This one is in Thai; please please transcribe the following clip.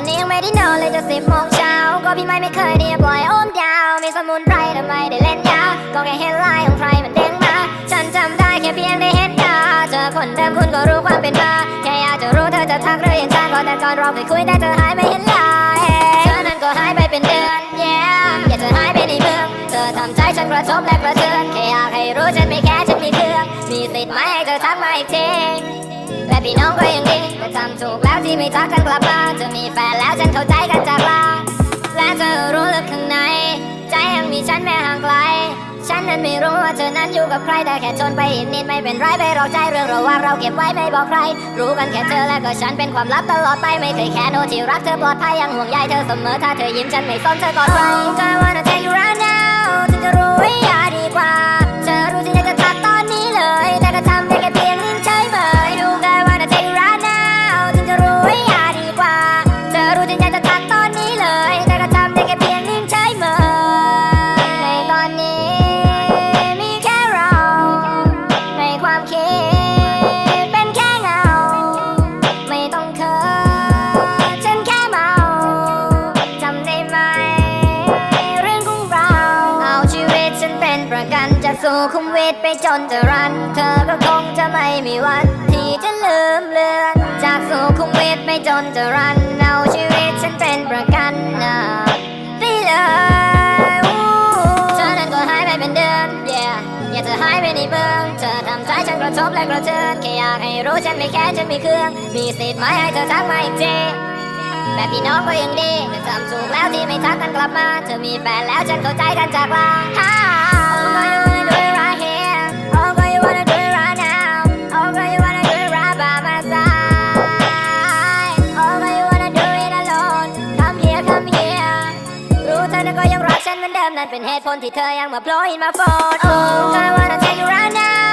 อนนี้ยังไม่ได้นอนเลยจะสิบโมงเช้า ก็พี่ไม่ไม่เคยเนี่ยปล่อยโอมยาว มีสมุนไพรทำไมได้เล่นยา ก็แค่เห็นไลน์ของใครมันเด้งมา ฉันจำได้แค่เพียงได้เห็นหน้าเจอคนเดิมคุณก็รู้ความเป็นมา แค่อยากจะรู้เธอจะทักหรือยังจ้างก็แต่ก่อนเราเคยคุยแต่เธอหายไม่เห็นไลน์เธอนั้นก็หายไปเป็นเดือน yeah อยากจะหายไปในเมือง เธอทำใจฉันกระทบและกระเทือน แค่อยากให้รู้ฉันไม่แค่ฉันมีเครื่องมีสิทธิ์ไหมให้เธอทักมาอีกที พี่น้องก็ยังดีแต่ทำถูกแล้วที่ไม่ทักกันกลับมาเธอมีแฟนแล้วฉันเข้าใจกันจากลาและเธอรู้ลึกข้างใน ใจยังมีฉันแม้ห่างไกล ฉันนั้นไม่รู้ว่าเธอนั้นอยู่กับใครแต่แค่ทนไปอีกนิดไม่เป็นไรไปเราใจเรื่องระหว่างเราเก็บไว้ไม่บอกใคร รู้กันแค่เธอและก็ฉันเป็นความลับตลอดไปไม่เคยแค่โนที่รักเธอปลอดภัยยังห่วงใยเธอเสมอถ้าเธอยิ้มฉันไม่สนเธอกอดไว้ I wanna take you right now ถึงจะรู้ เธอรู้ที่อยากจะทักตอนนี้เลย แต่ก็ทำได้แค่เพียงนิ่งเฉยเมยในตอนนี้ มีแค่เรา ในความคิด เป็นแค่เงา ไม่ต้องเคินฉันแค่เมาจำได้ไหม เรื่องของเรา เอาชีวิตฉันเป็นประกันจากสุขุมวิทไปจนจะรัน เธอก็คงจะไม่ อยากจะหายไปในเบื้องเธอทำใจฉันกระทบและกระเทือนแค่อยากให้รู้ฉันไม่แค่ฉันมีเครื่อง มีสิทธิ์ไหมให้เธอทักมาอีกทีแบบพี่น้องก็ยังดีแต่ทำถูกแล้วที่ไม่ทักกันกลับมา เธอมีแฟนแล้วฉันเข้าใจกันจากลา นั้นเป็นเหตุผลที่เธอยังมาโผล่อินมาโฟน Oh, girl, I wanna take you right now.